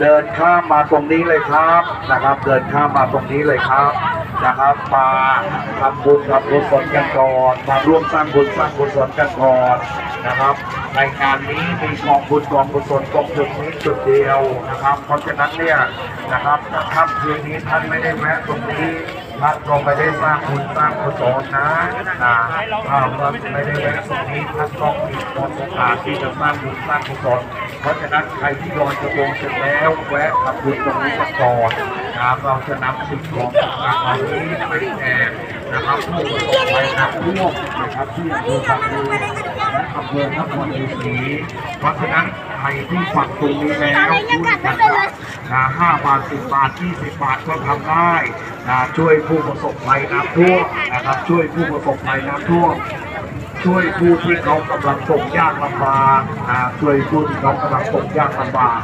เดินข้ามมาตรงนี้เลยครับนะครับ เดินข้ามมาตรงนี้เลยครับนะครับมาทำบุญทำบุญสนกันก่อนมาร่วมสร้างบุญสร้างบุญสนกันก่อนนะครับ ในงานนี้มีกองบุญกองบุญสนกองจุดนี้จุดเดียวนะครับ เพราะฉะนั้นเนี่ยนะครับถ้าค่ำคืนนี้ท่านไม่ได้แวะตรงนี้ ท่านก็ไม่ได้สร้างบุญสร้างกุศลนะนะถ้าว่าไม่ได้แวะตรงนี้ท่านต้องมีโอกาสที่จะสร้างบุญสร้างกุศลเพราะฉะนั้นใครที่ลอยกระทงเสร็จแล้วแวะทำบุญตรงนี้ก่อนนะเราจะนำสิ่งของต่างๆเหล่านี้ไปแจกนะครับผู้ประสบภัยน้ำท่วมนะครับที่อำเภอปากพลี และอำเภอนครชัยศรีเพราะฉะนั้นใครที่ฝักตรงนี้แล้วคุณกันนะห้าบาทสิบบาทยี่สิบบาทก็ทำได้นะช่วยผู้ประสบภัยน้ำท่วมนะครับช่วยผู้ประสบภัยน้ำท่วมช่วยผู้ที่เขากำลังตกยากลำบากนะช่วยผู้ที่เขากำลังตกยากลำบาก